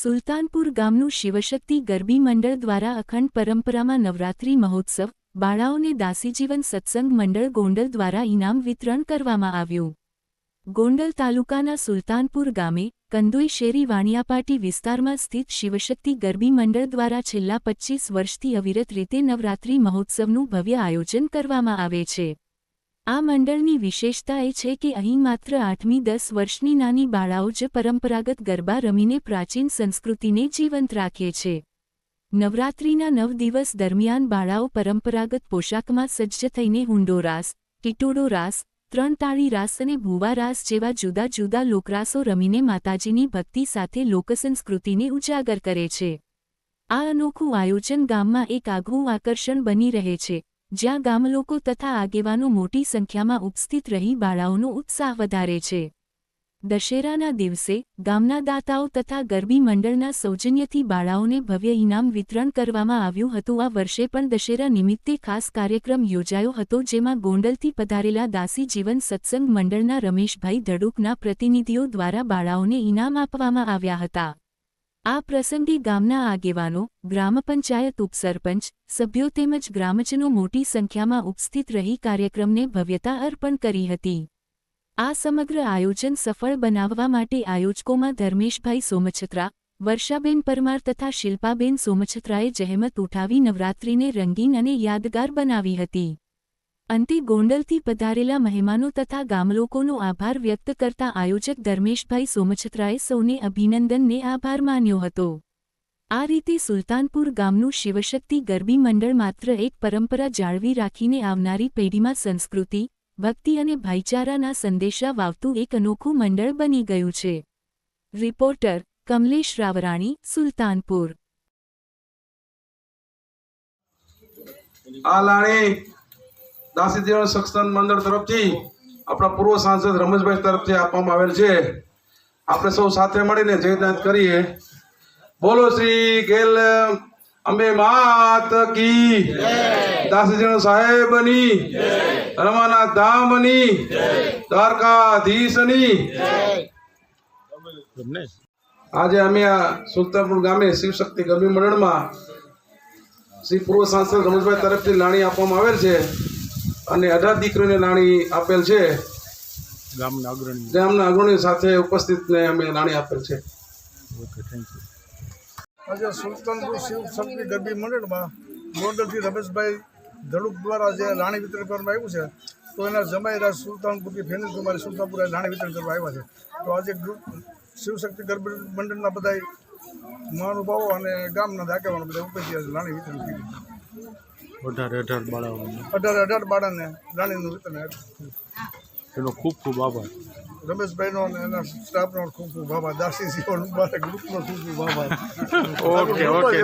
સુલતાનપુર ગામનું શિવશક્તિ ગરબી મંડળ દ્વારા અખંડ પરંપરામાં નવરાત્રિ મહોત્સવ, બાળાઓને દાસીજીવન સત્સંગ મંડળ ગોંડલ દ્વારા ઇનામ વિતરણ કરવામાં આવ્યું. ગોંડલ તાલુકાના સુલતાનપુર ગામે, કંદોઈ શેરી વાણિયાપાટી વિસ્તારમાં સ્થિત શિવશક્તિ ગરબી મંડળ દ્વારા છેલ્લા પચ્ચીસ વર્ષથી અવિરત રીતે નવરાત્રિ મહોત્સવનું ભવ્ય આયોજન કરવામાં આવે છે. આ મંડળની વિશેષતા એ છે કે અહીં માત્ર આઠમી દસ વર્ષની નાની બાળાઓ જ પરંપરાગત ગરબા રમીને પ્રાચીન સંસ્કૃતિને જીવંત રાખે છે. નવરાત્રિના નવ દિવસ દરમિયાન બાળાઓ પરંપરાગત પોશાકમાં સજ્જ થઈને હુંડો રાસ ટીટોડો રાસ, ત્રણ તાળી રાસ અને ભૂવા રાસ જેવા જુદા જુદા લોકરાસો રમીને માતાજીની ભક્તિ સાથે લોકસંસ્કૃતિને ઉજાગર કરે છે. આ અનોખું આયોજન ગામમાં એક આગવું આકર્ષણ બની રહે છે. જ્યાં ગામલોકો તથા આગેવાનો મોટી સંખ્યામાં ઉપસ્થિત રહી બાળાઓનો ઉત્સાહ વધારે છે. દશેરાના દિવસે ગામના દાતાઓ તથા ગરબી મંડળના સૌજન્યથી બાળાઓને ભવ્ય ઇનામ વિતરણ કરવામાં આવ્યું હતું. આ વર્ષે પણ દશેરા નિમિત્તે ખાસ કાર્યક્રમ યોજાયો હતો, જેમાં ગોંડલથી પધારેલા દાસી જીવન સત્સંગ મંડળના રમેશભાઈ ધડુકના પ્રતિનિધિઓ દ્વારા બાળાઓને ઇનામ આપવામાં આવ્યા હતા. આ પ્રસંગે ગામના આગેવાનો, ગ્રામ પંચાયત ઉપસરપંચ, સભ્યો તેમજ ગ્રામજનો મોટી સંખ્યામાં ઉપસ્થિત રહી કાર્યક્રમને ભવ્યતા અર્પણ કરી હતી. આ સમગ્ર આયોજન સફળ બનાવવા માટે આયોજકોમાં ધર્મેશભાઈ સોમછત્રા, વર્ષાબેન પરમાર તથા શિલ્પાબેન સોમછત્રાએ જહેમત ઉઠાવી નવરાત્રિને રંગીન અને યાદગાર બનાવી હતી. અંતે ગોંડલથી પધારેલા મહેમાનો તથા ગામલોકોનો આભાર વ્યક્ત કરતા આયોજક ધર્મેશભાઈ સોમછત્રાએ સૌને અભિનંદનને આભાર માન્યો હતો. આ રીતે સુલતાનપુર ગામનું શિવશક્તિ ગરબી મંડળ માત્ર એક પરંપરા જાળવી રાખીને આવનારી પેઢીમાં સંસ્કૃતિ, ભક્તિ અને ભાઈચારાના સંદેશા વાવતું એક અનોખું મંડળ બની ગયું છે. રિપોર્ટર કમલેશ રાવરાણી, સુલતાનપુર. આ લાણી દાસીદેવ સક્ષન મંડળ તરફથી આપણા પૂર્વ સાંસદ રમેશભાઈ તરફથી આપવામાં આવેલ છે. આપણે સૌ સાથે મળીને જયદાન કરીએ. બોલો શ્રી ગેલ, અંબે માત કી. દાસીજીનો સાહેબની રમાનાથ ધામની, દ્વારકાધીશની. આજે અમે આ સુલતાનપુર ગામે શિવશક્તિ ગરબી મંડળમાં શ્રી પૂર્વ સાંસદ રમેશભાઈ તરફથી લાણી આપવામાં આવેલ છે. અને અઢાર દીકરીઓને નાણી આપેલ છે. ગામના અગ્રણી. ગામના અગ્રણી સાથે ઉપસ્થિતને અમે નાણી આપેલ છે. ઓકે થેન્ક યુ આજે સુલતાનપુર શિવ શક્તિ ગરબી મંડળમાં ગોંડલથી રમેશભાઈ ધડુક દ્વારા જે રાણી વિતરણ કરવામાં આવ્યું છે તો એના જમાઈ રાજ સુલતાનપુરથી ફેનિલ કુમારી સુલતાનપુર રાણી વિતરણ કરવા આવ્યા છે. તો આજે ગ્રુપ શિવશક્તિ ગરબી મંડળના બધા મહાનુભાવો અને ગામના આગેવાનો બધા ઉપસ્થિત છે. રાણી વિતરણ કર્યું અઢાર અઢાર બાળાઓને. અઢાર અઢાર બાળાને રાણીનું વિતરણ એનો ખૂબ ખૂબ આભાર. રમેશભાઈનો અને એના સ્ટાફનો ખૂબ ખૂબ આભાર. દાસી જીવન ગ્રુપનો ખૂબ ખૂબ આભાર. Okay okay.